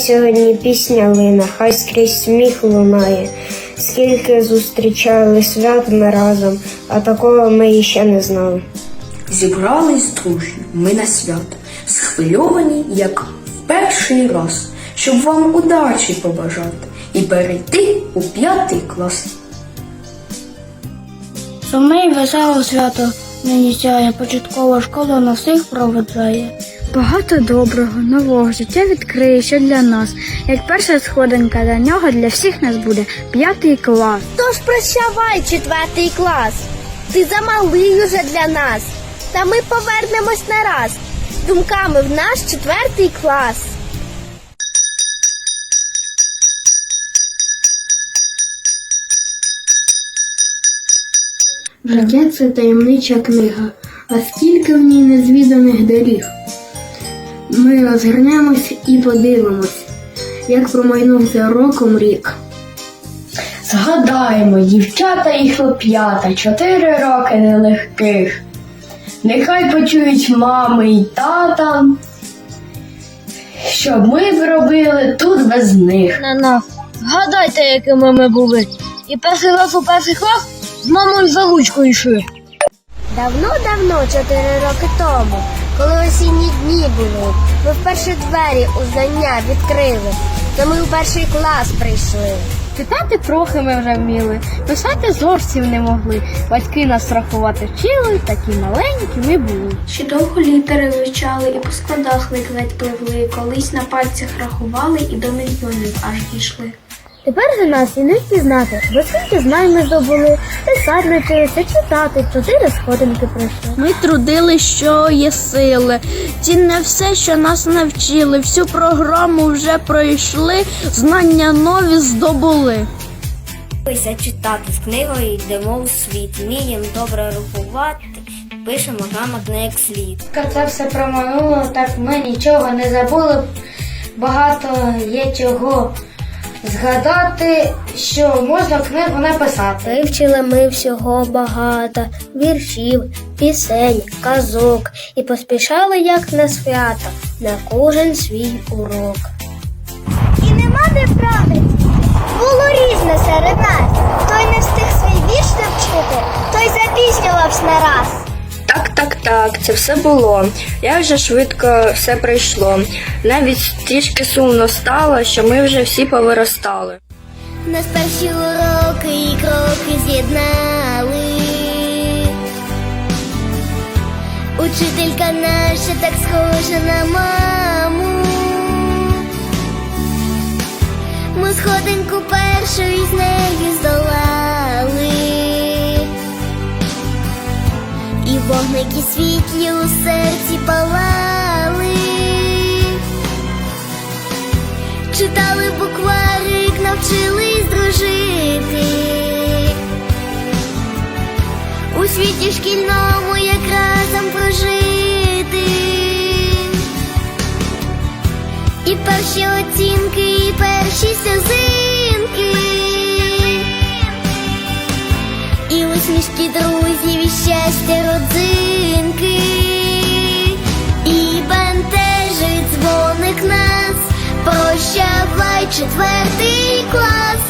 Сьогодні пісня лине, хай скрізь сміх лунає. Скільки зустрічали свят ми разом, а такого ми іще не знали. Зібрались дружні ми на свято, схвильовані, як в перший раз, щоб вам удачі побажати і перейти у п'ятий клас. Саме й веселе свято нині сяє, початкова школа на всіх проведжає. Багато доброго, нового життя відкриє ще для нас. Як перша сходинка до нього для всіх нас буде п'ятий клас. Тож прощавай, четвертий клас. Ти замалий уже для нас. Та ми повернемось не раз думками в наш четвертий клас. Життя це таємнича книга, а скільки в ній незвіданих доріг. Ми розгорнемось і подивимось, як промайнувся роком рік. Згадаємо, дівчата і хлоп'ята, чотири роки нелегких. Нехай почують мами і тата, щоб ми б робили тут без них. На нас. Згадайте, якими ми були. І перший раз у перший клас з мамою за ручку йшли. Давно-давно, чотири роки тому, коли осінні дні були, ми вперше двері у знання відкрили, то ми у перший клас прийшли. Читати трохи ми вже вміли, писати зовсім не могли. Батьки нас рахувати вчили, такі маленькі ми були. Ще довго літери вивчали і по складах ледь пливли, колись на пальцях рахували і до мільйонів аж дійшли. Тепер за нас і не впізнати, бо скільки знань ми здобули, писати навчилися, читати, чотири сходинки пройшли. Ми трудили, що є сили. Цінне все, що нас навчили. Всю програму вже пройшли, знання нові здобули. Пися читати з книгою йдемо у світ. Вміємо добре рахувати, пишемо грамотно як слід. Це все проминуло, так ми нічого не забули. Багато є чого згадати, що можна книгу написати. Вивчили ми всього багато, віршів, пісень, казок і поспішали, як на свято, на кожен свій урок. І нема де правди. Було різне серед нас. Той не встиг свій вірш навчити, той запізнювався на раз. Так, так, так, це все було. Я вже швидко все пройшло. Навіть трішки сумно стало, що ми вже всі повиростали. Нас перші уроки і кроки з'єднали. Учителька наша так схожа на маму. Ми сходинку першу із нею здолали. І вогники світлі у серці палали. Читали букварик, навчились дружити. У світі шкільному як разом прожити. І перші оцінки, і перші сльозинки. Усмішки друзів, і щастя родзинки. І бентежить дзвоник нас. Прощавай, четвертий клас.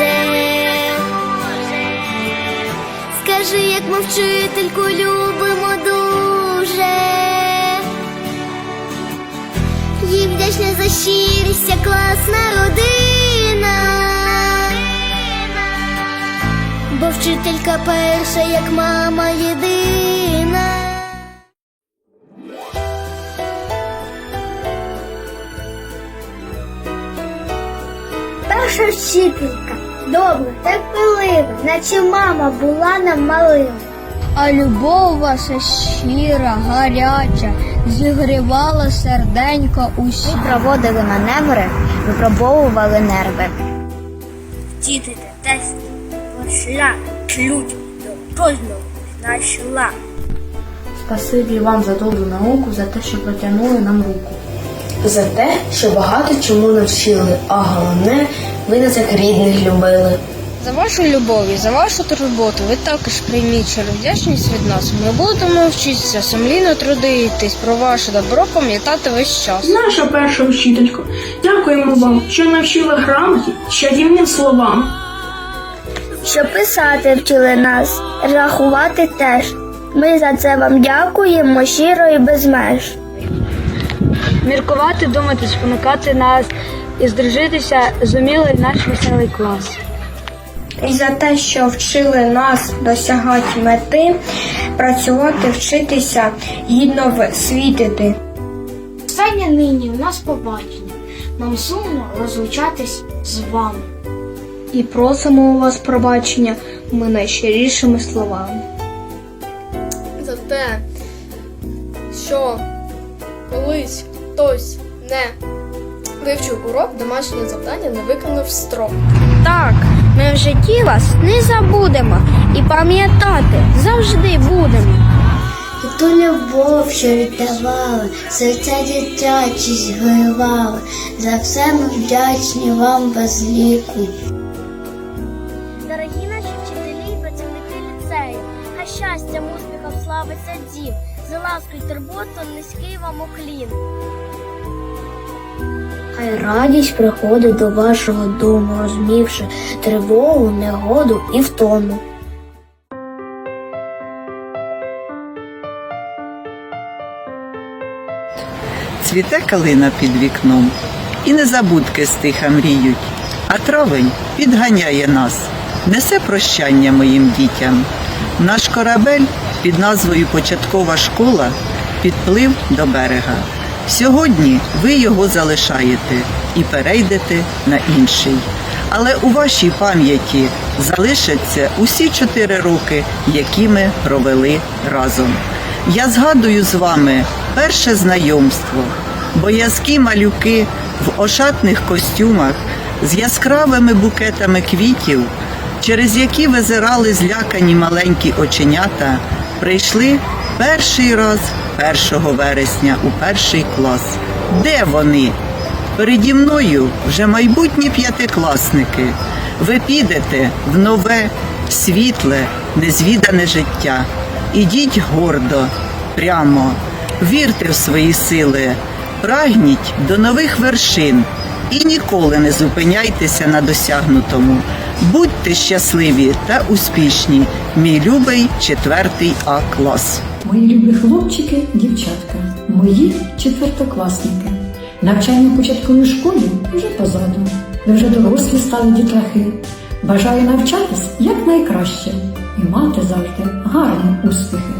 друже. каже, як ми вчительку любимо дуже. Їй вдячна за щирість, класна родина. Бо вчителька перша, як мама єдина. Перша вчителька, добра, терпелива, наче мама була нам малим. А любов ваша щира, гаряча, зігрівала серденько усі. Проводили маневри, випробовували нерви. Діти та тест шлях ключ до кожного знайшла. Спасибі вам за добру науку, за те, що протягнули нам руку. За те, що багато чому навчили, а головне, ви нас як рідних любили. За вашу любов і за вашу турботу ви також прийміть щиру вдячність від нас. Ми будемо вчитися сумлінно трудитись, про ваше добро пам'ятати весь час. Наша перша вчителько, дякуємо вам, що навчили грамоті, чарівним словам. Що писати вчили нас, рахувати теж. Ми за це вам дякуємо щиро і без меж. Міркувати, думати, спонукати нас і здружитися зуміли наш веселий клас. І за те, що вчили нас досягати мети, працювати, вчитися, гідно світити. Останнє нині у нас побачення. Нам сумно розлучатись з вами. І просимо у вас пробачення ми найщирішими словами. за те, що колись хтось не вивчив урок, домашнє завдання не виконав строк. Так, ми в житті вас не забудемо і пам'ятати завжди будемо. Ту любов, що віддавали, серця дитячі згорювали. За все ми вдячні вам без ліку. Дорогі наші вчителі і працівники ліцею, хай щастям, успіхом славиться дім. За ласку й турботу низький вам уклін. Хай радість приходить до вашого дому, розмівши тривогу, негоду і втому. Цвіте калина під вікном, і незабудки стиха мріють, а травень підганяє нас, несе прощання моїм дітям. Наш корабель під назвою Початкова школа підплив до берега. Сьогодні ви його залишаєте і перейдете на інший. Але у вашій пам'яті залишаться усі чотири роки, які ми провели разом. Я згадую з вами перше знайомство, боязкі малюки в ошатних костюмах з яскравими букетами квітів, через які визирали злякані маленькі оченята, прийшли перший раз 1 вересня у перший клас. Де вони? Переді мною вже майбутні п'ятикласники. Ви підете в нове, світле, незвідане життя. Ідіть гордо, прямо, вірте в свої сили, прагніть до нових вершин і ніколи не зупиняйтеся на досягнутому. Будьте щасливі та успішні, мій любий четвертий А клас. Мої любі хлопчики, дівчатка, мої четвертокласники. Навчання в початковій школі вже позаду. Ви вже дорослі стали дітлахи. Бажаю навчатись якнайкраще і мати завжди гарні успіхи.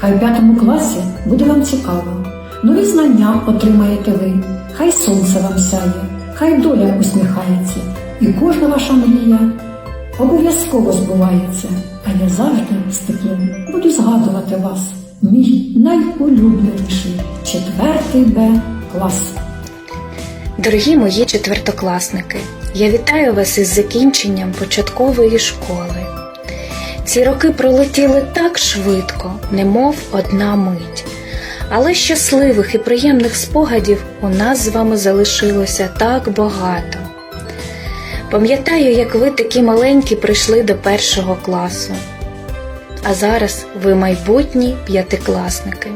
Хай в п'ятому класі буде вам цікаво. Нові знання отримаєте ви. Хай сонце вам сяє, хай доля усміхається, і кожна ваша мрія обов'язково збувається. А я завжди з теплом буду згадувати вас. Мій найулюбленіший четвертий Б клас. Дорогі мої четвертокласники, я вітаю вас із закінченням початкової школи. Ці роки пролетіли так швидко, немов одна мить. Але щасливих і приємних спогадів у нас з вами залишилося так багато. Пам'ятаю, як ви такі маленькі прийшли до першого класу. А зараз ви майбутні п'ятикласники.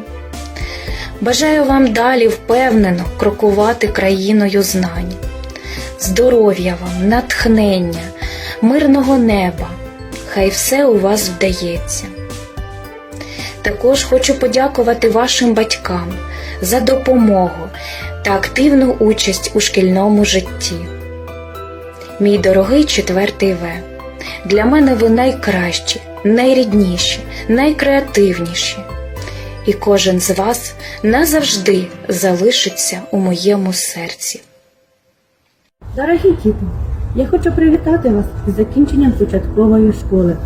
Бажаю вам далі впевнено крокувати країною знань, здоров'я вам, натхнення, мирного неба. Хай все у вас вдається. Також хочу подякувати вашим батькам за допомогу та активну участь у шкільному житті. Мій дорогий четвертий В. Для мене ви найкращі, найрідніші, найкреативніші. І кожен з вас назавжди залишиться у моєму серці. Дорогі діти, я хочу привітати вас з закінченням початкової школи.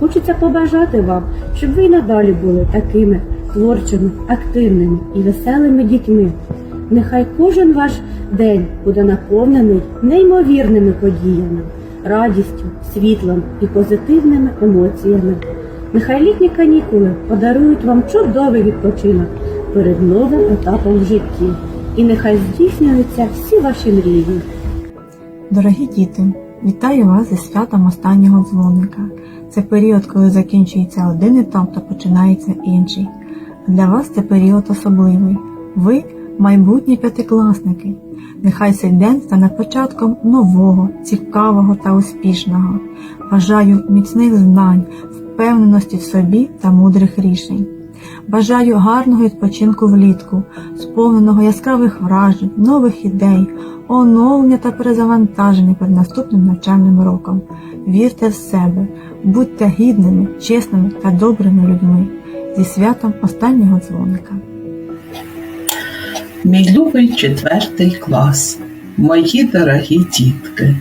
Хочеться побажати вам, щоб ви й надалі були такими творчими, активними і веселими дітьми. Нехай кожен ваш день буде наповнений неймовірними подіями, радістю, світлом і позитивними емоціями. Нехай літні канікули подарують вам чудовий відпочинок перед новим етапом в житті. І нехай здійснюються всі ваші мрії. Дорогі діти, вітаю вас зі святом останнього дзвоника. Це період, коли закінчується один етап та починається інший. Для вас це період особливий. Ви майбутні п'ятикласники. Нехай цей день стане початком нового, цікавого та успішного. Бажаю міцних знань, впевненості в собі та мудрих рішень. Бажаю гарного відпочинку влітку, сповненого яскравих вражень, нових ідей, оновлення та перезавантаження перед наступним навчальним роком. Вірте в себе, будьте гідними, чесними та добрими людьми. Зі святом останнього дзвоника. Мій любий четвертий клас, мої дорогі дітки,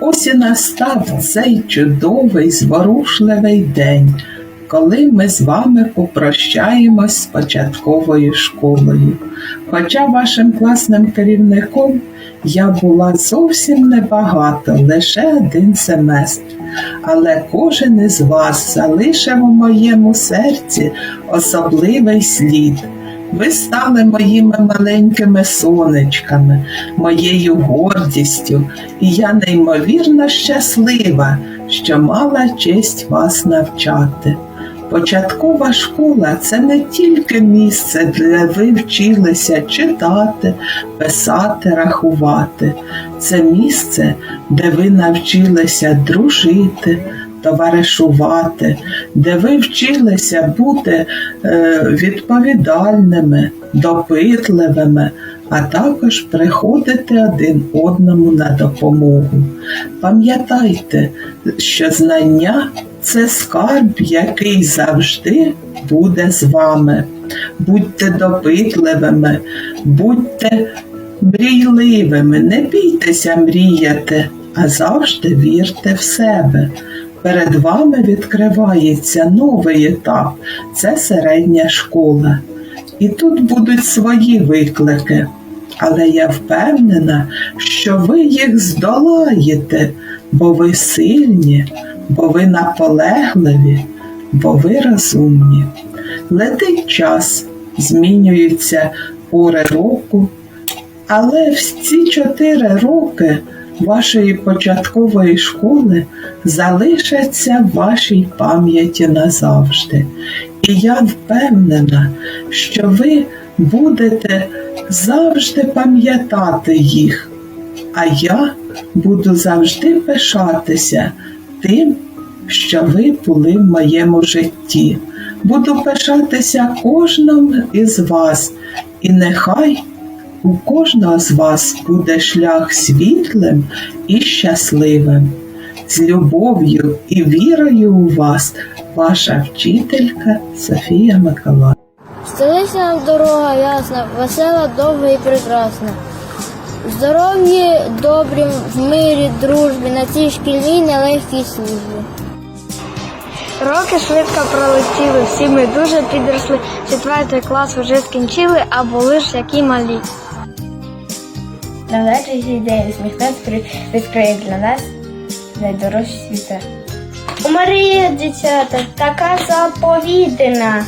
ось і настав цей чудовий, зворушливий день, коли ми з вами попрощаємось з початковою школою. Хоча вашим класним керівником я була зовсім небагато, лише один семестр, але кожен із вас залишив у моєму серці особливий слід. Ви стали моїми маленькими сонечками, моєю гордістю, і я неймовірно щаслива, що мала честь вас навчати. Початкова школа це не тільки місце, де ви вчилися читати, писати, рахувати. Це місце, де ви навчилися дружити, товаришувати, де ви вчилися бути е, відповідальними, допитливими, а також приходити один одному на допомогу. Пам'ятайте, що знання це скарб, який завжди буде з вами. Будьте допитливими, будьте мрійливими, не бійтеся мріяти, а завжди вірте в себе. Перед вами відкривається новий етап це середня школа. І тут будуть свої виклики. Але я впевнена, що ви їх здолаєте, бо ви сильні, бо ви наполегливі, бо ви розумні. Летить час, змінюються пори року, але в ці чотири роки вашої початкової школи залишаться в вашій пам'яті назавжди. І я впевнена, що ви будете завжди пам'ятати їх, а я буду завжди пишатися тим, що ви були в моєму житті. Буду пишатися кожним із вас, і нехай у кожного з вас буде шлях світлим і щасливим. З любов'ю і вірою у вас, ваша вчителька Софія Миколаївна. Стелися нам дорога ясна, весела, довга і прекрасна. Здоров'ї добрі в мирі, дружбі на цій шкільній нелегкій службі. Роки швидко пролетіли, всі ми дуже підросли. Четвертий клас вже скінчили, а були ж які малі. Належить день усміхнець відкриє для нас найдорожчі світа. У Марія дитята така заповідина.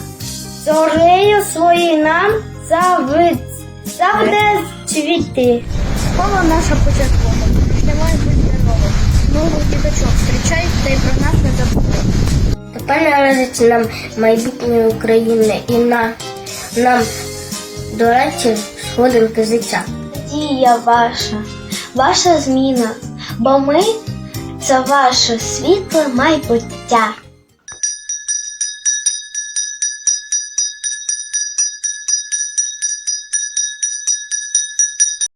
Зорею свої нам завид, завде цвіти. Школа наша початкова, немає бути здорова. Нових діточок зустрічають та й про нас не забудуть. Тепер належить нам майбутнє України і на, нам до речі сходинки життя. Дія ваша, ваша зміна, бо ми це ваше світле майбуття.